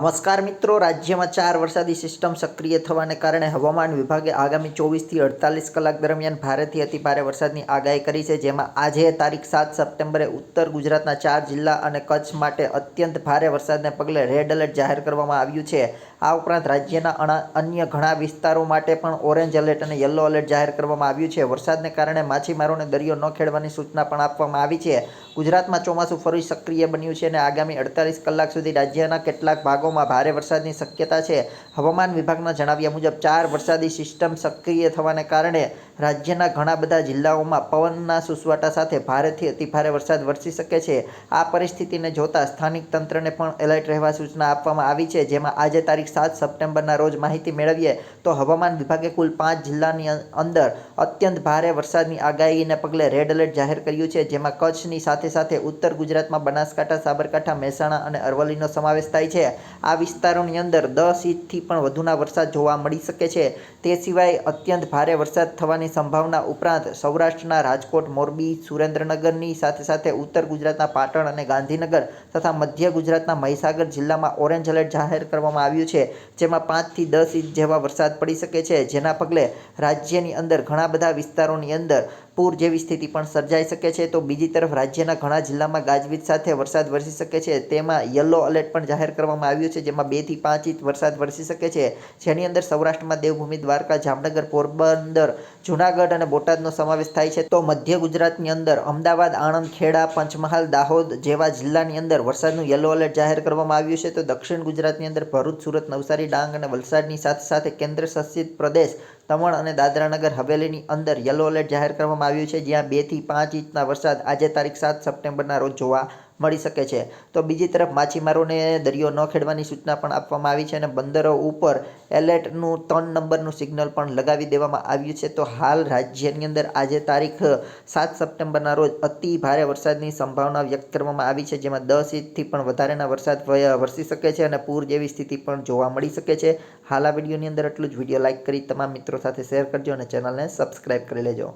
નમસ્કાર મિત્રો, રાજ્યમાં ચાર વરસાદી સિસ્ટમ સક્રિય થવાને કારણે હવામાન વિભાગે આગામી ચોવીસથી અડતાલીસ કલાક દરમિયાન ભારેથી અતિભારે વરસાદની આગાહી કરી છે, જેમાં આજે તારીખ સાત સપ્ટેમ્બરે ઉત્તર ગુજરાતના ચાર જિલ્લા અને કચ્છ માટે અત્યંત ભારે વરસાદને પગલે રેડ એલર્ટ જાહેર કરવામાં આવ્યું છે. આ ઉપરાંત રાજ્યના અન્ય ઘણા વિસ્તારો માટે પણ ઓરેન્જ એલર્ટ અને યલો એલર્ટ જાહેર કરવામાં આવ્યું છે. વરસાદને કારણે માછીમારોને દરિયો ન ખેડવાની સૂચના પણ આપવામાં આવી છે. ગુજરાતમાં ચોમાસું ફરી સક્રિય બન્યું છે અને આગામી અડતાલીસ કલાક સુધી રાજ્યના કેટલાક ભાગોમાં ભારે વરસાદની શક્યતા છે. હવામાન વિભાગના જણાવ્યા મુજબ, ચાર વરસાદી સિસ્ટમ સક્રિય થવાને કારણે રાજ્યના ઘણા બધા જિલ્લાઓમાં પવનના સુસવાટા સાથે ભારેથી અતિભારે વરસાદ વરસી શકે છે. આ પરિસ્થિતિને જોતા સ્થાનિક તંત્રને પણ એલર્ટ રહેવા સૂચના આપવામાં આવી છે. જેમાં આજે તારીખ સાત સપ્ટેમ્બરના રોજ માહિતી મેળવીએ તો હવામાન વિભાગે કુલ પાંચ જિલ્લાની અંદર અત્યંત ભારે વરસાદની આગાહીને પગલે રેડ એલર્ટ જાહેર કર્યું છે. જેમાં કચ્છની સાથે સાથે ઉત્તર ગુજરાતમાં બનાસકાંઠા, સાબરકાંઠા, મહેસાણા અને અરવલ્લીનો સમાવેશ થાય છે. આ વિસ્તારોની અંદર દસ ઇંચથી પણ વધુના વરસાદ જોવા મળી શકે છે. તે સિવાય અત્યંત ભારે વરસાદ થવાની સંભાવના ઉપરાંત સૌરાષ્ટ્રના રાજકોટ, મોરબી, સુરેન્દ્રનગરની સાથે સાથે ઉત્તર ગુજરાતના પાટણ અને ગાંધીનગર તથા મધ્ય ગુજરાતના મહીસાગર જિલ્લામાં ઓરેન્જ એલર્ટ જાહેર કરવામાં આવ્યું છે. જેમાં પાંચથી દસ ઇંચ જેવા વરસાદ પડી શકે છે. જેના પગલે રાજ્યની અંદર ઘણા બધા વિસ્તારોની અંદર પૂર જેવી સ્થિતિ પણ સર્જાઈ શકે છે. તો બીજી તરફ રાજ્યના ઘણા જિલ્લામાં ગાજવીજ સાથે વરસાદ વરસી શકે છે. તેમાં યલો એલર્ટ પણ જાહેર કરવામાં આવ્યું છે, જેમાં બેથી પાંચ ઇંચ વરસાદ વરસી શકે છે. જેની અંદર સૌરાષ્ટ્રમાં દેવભૂમિ, દ્વારકા, જામનગર, પોરબંદર, જૂનાગઢ અને બોટાદનો સમાવેશ થાય છે. તો મધ્ય ગુજરાતની અંદર અમદાવાદ આણંદ ખેડા પંચમહાલ, દાહોદ જેવા જિલ્લાની અંદર વરસાદનું યલો એલર્ટ જાહેર કરવામાં આવ્યું છે. તો દક્ષિણ ગુજરાતની અંદર ભરૂચ, સુરત, નવસારી, ડાંગ અને વલસાડની સાથે સાથે કેન્દ્ર શાસિત પ્રદેશ દમણ અને દાદરાનગર હવેલીની અંદર યલો એલર્ટ જાહેર કરવામાં આવ્યું છે, જ્યાં બેથી પાંચ ઇંચના વરસાદ આજે તારીખ સાત સપ્ટેમ્બરના રોજ જોવા મળી શકે છે. તો બીજી તરફ માછીમારોને દરિયો ન ખેડવાની સૂચના પણ આપવામાં આવી છે અને બંદરો ઉપર એલર્ટનું ત્રણ નંબરનું સિગ્નલ પણ લગાવી દેવામાં આવ્યું છે. તો હાલ રાજ્યની અંદર આજે તારીખ સાત સપ્ટેમ્બરના રોજ અતિ ભારે વરસાદની સંભાવના વ્યક્ત કરવામાં આવી છે, જેમાં દસ ઇંચથી પણ વધારેના વરસાદ વરસી શકે છે અને પૂર જેવી સ્થિતિ પણ જોવા મળી શકે છે. હાલ આ વિડીયોની અંદર એટલું જ. વીડિયો લાઇક કરી તમામ મિત્રો સાથે શેર કરજો અને ચેનલને સબસ્ક્રાઇબ કરી લેજો.